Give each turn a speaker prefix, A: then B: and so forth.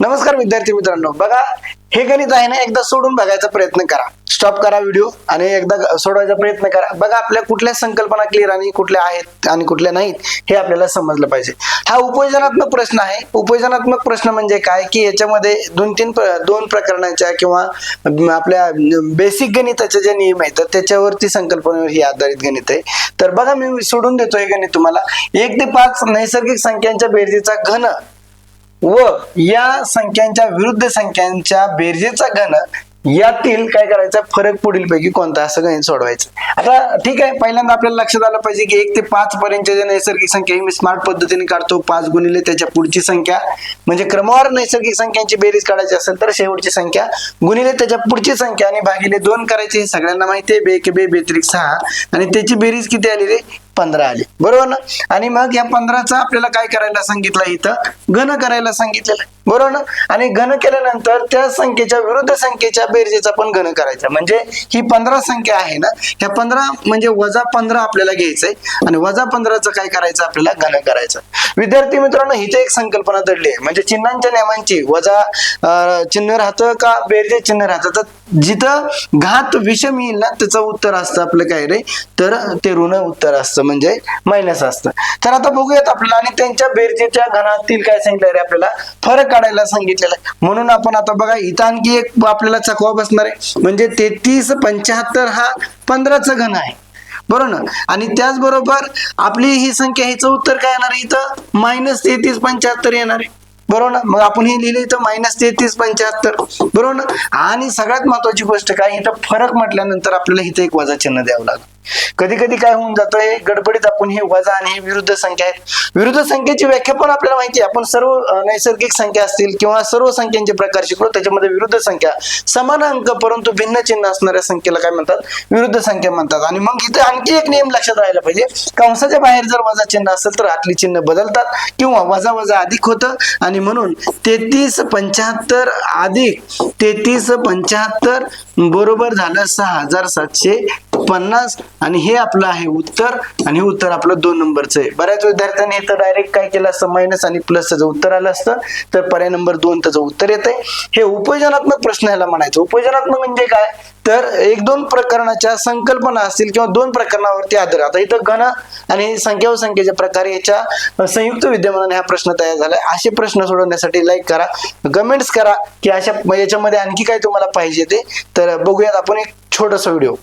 A: नमस्कार विद्यार्थी मित्रांनो. बघा हे गणित आहे ना एकदा सोडून बघायचा प्रयत्न करा. स्टॉप करा व्हिडिओ आणि एकदा सोडवायचा प्रयत्न करा. बघा आपल्या कुठल्या संकल्पना क्लिअर आणि कुठल्या आहेत आणि कुठल्या नाहीत हे आपल्याला समजलं पाहिजे. हा उपयोजनात्मक प्रश्न आहे. उपयोजनात्मक प्रश्न म्हणजे काय? की याच्यामध्ये दोन तीन दोन प्रकरणाच्या किंवा आपल्या बेसिक गणिताचे जे नियम आहेत तर त्याच्यावरती संकल्पनेवर ही आधारित गणित आहे. तर बघा मी सोडून देतो हे गणित तुम्हाला. एक ते पाच नैसर्गिक संख्यांच्या बेरजेचा घन व या संख्यांच्या विरुद्ध संख्यांच्या बेरजेचा घन यातील काय करायचं? फरक पुढील पैकी कोणता? असं गणित सोडवायचं. आता ठीक आहे पहिल्यांदा आपल्याला लक्षात आलं पाहिजे की एक ते पाच पर्यंतच्या ज्या नैसर्गिक संख्या ही मी स्मार्ट पद्धतीने काढतो पाच गुणिले त्याच्या पुढची संख्या. म्हणजे क्रमवार नैसर्गिक संख्यांची बेरीज काढायची असेल तर शेवटची संख्या गुणिले त्याच्या पुढची संख्या आणि भागिले दोन करायची हे सगळ्यांना माहिती आहे. बे के बे बेत्रिक सहा. आणि त्याची बेरीज किती आली रे पंधरा आले. बरोबर ना? आणि मग या पंधराचा आपल्याला काय करायला सांगितलं इथं? घन करायला सांगितलेलं. बरोबर ना? आणि घन केल्यानंतर त्या संख्येच्या विरुद्ध संख्येच्या बेरजेचा पण घन करायचा. म्हणजे ही पंधरा संख्या आहे ना? ह्या पंधरा म्हणजे वजा पंधरा आपल्याला घ्यायचंय. आणि वजा पंधराचं काय करायचं? आपल्याला घन करायचं. विद्यार्थी मित्रांनो इथे एक संकल्पना दडली आहे. म्हणजे चिन्हांच्या नियमांची. वजा चिन्ह राहतं का? बेरजे चिन्ह राहतं. तर जिथं घात विषम येईल ना त्याचं उत्तर असतं आपलं काय रे? तर ते ऋण उत्तर असतं. म्हणजे मायनस असतं. तर आता बघूयात आपल्याला. आणि त्यांच्या बेरजेच्या घनातील काय सांगितलं रे आपल्याला? फरक काढायला सांगितलेला आहे. म्हणून आपण आता बघा इथं आणखी एक आपल्याला चकवा बसणार आहे. म्हणजे तेहतीस पंच्याहत्तर हा पंधराचा घन आहे. बरोबर ना? आणि त्याचबरोबर आपली ही संख्या हिचं उत्तर काय येणार आहे इथं? मायनस तेहतीस पंच्याहत्तर येणार आहे. बरोबर ना? मग आपण हे लिहिले इथं मायनस तेहतीस पंच्याहत्तर. बरोबर ना? आणि सगळ्यात महत्वाची गोष्ट काय? इथं फरक म्हटल्यानंतर आपल्याला इथं एक वजा चिन्ह द्यावं लागतं कधी कधी काय होऊन जातं हे गडबडीत आपण हे वजा आणि हे विरुद्ध संख्या आहेत विरुद्ध संख्येची व्याख्या पण आपल्याला माहिती आहे. आपण सर्व नैसर्गिक संख्या असतील किंवा सर्व संख्यांचे प्रकार शिकलो त्याच्यामध्ये विरुद्ध संख्या समान अंक परंतु भिन्न चिन्ह असणाऱ्या संख्येला काय म्हणतात? विरुद्ध संख्या म्हणतात. आणि मग इथे आणखी एक नियम लक्षात राहायला पाहिजे. कंसाच्या बाहेर जर वजा चिन्ह असेल तर आतली चिन्ह बदलतात किंवा वजा वजा अधिक होतं. आणि म्हणून तेहतीस पंच्याहत्तर अधिक तेहतीस पंच्याहत्तर बरोबर झालं सहा हजार सातशे पन्नास आणि हे आपलं आहे उत्तर आणि हे उत्तर आपलं दोन नंबरचं आहे. बऱ्याच विद्यार्थ्यांनी इथं डायरेक्ट काय केलं असतं? मायनस आणि प्लस त्याचं उत्तर आलं असतं. तर पर्याय नंबर दोन त्याचं उत्तर येत आहे हे उपयोजनात्मक प्रश्न ह्याला म्हणायचं. उपयोजनात्मक म्हणजे काय? तर एक दोन प्रकरणाच्या संकल्पना असतील किंवा दोन प्रकरणावरती आधार. आता इथं घन आणि संख्या व संख्येच्या प्रकारे याच्या संयुक्त विद्यमानाने हा प्रश्न तयार झाला असे प्रश्न सोडवण्यासाठी लाईक करा कमेंट्स करा की अशा याच्यामध्ये आणखी काय तुम्हाला पाहिजे ते? तर बघूयात आपण एक छोटासा व्हिडिओ